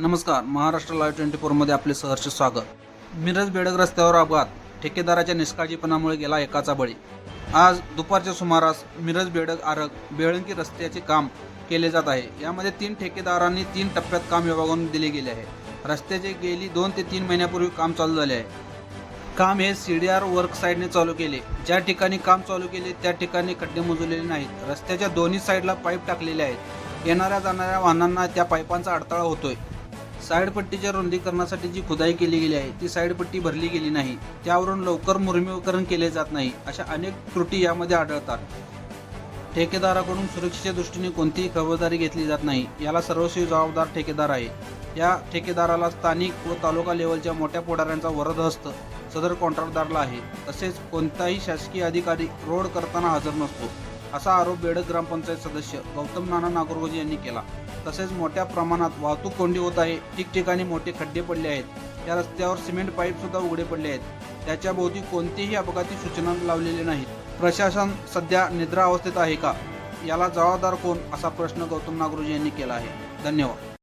नमस्कार Maharashtra live twenty फोरमध्ये आपले सहर्ष स्वागत. मिरज बेडग रस्त्यावर अपघात ठेकेदाराच्या निष्काळजीपणामुळे गेला एकाचा बळी. आज दुपारच्या सुमारास मिरज बेडग आरग बेळंकी रस्त्याचे काम केले जात आहे. यामध्ये तीन ठेकेदारांनी तीन टप्प्यात काम विभागून दिले गेले आहे. रस्त्याचे गेली दोन ते तीन महिन्यापूर्वी काम चालू झाले आहे. काम हे सी डी आर वर्क साईडने चालू केले. ज्या ठिकाणी काम चालू केले त्या ठिकाणी खड्डे मोजलेले नाहीत. रस्त्याच्या दोन्ही साईडला पाईप टाकलेले आहेत. येणाऱ्या जाणाऱ्या वाहनांना त्या पाईपांचा अडथळा होतोय. साईडपट्टीच्या रुंदीकरणासाठी जी खुदाई केली गेली आहे ती साईडपट्टी भरली गेली नाही. त्यावरून लवकर मुरमीकरण केले जात नाही अशा अनेक त्रुटी यामध्ये आढळतात. ठेकेदाराकडून सुरक्षेच्या दृष्टीने कोणतीही खबरदारी घेतली जात नाही याला सर्वस्वी जबाबदार ठेकेदार आहे. या ठेकेदाराला स्थानिक व तालुका लेवलच्या मोठ्या पुढाऱ्यांचा वरद हस्त सदर कॉन्ट्रॅक्टदारला आहे तसेच कोणताही शासकीय अधिकारी रोड करताना हजर नसतो. असा आरोप बेडक ग्रामपंचायत सदस्य गौतम नाना नागरगोजी यांनी केला. तसेच मोठ्या प्रमाणात वाहतूक कोंडी होत आहे. ठिकठिकाणी मोठे खड्डे पडले आहेत. या रस्त्यावर सिमेंट पाईप सुद्धा उघडे पडले आहेत. त्याच्या भोवती कोणतीही अपघाती सूचना लावलेली नाहीत. प्रशासन सध्या निद्रा अवस्थेत आहे का? याला जबाबदार कोण? असा प्रश्न गौतम नागरोजी यांनी केला आहे. धन्यवाद.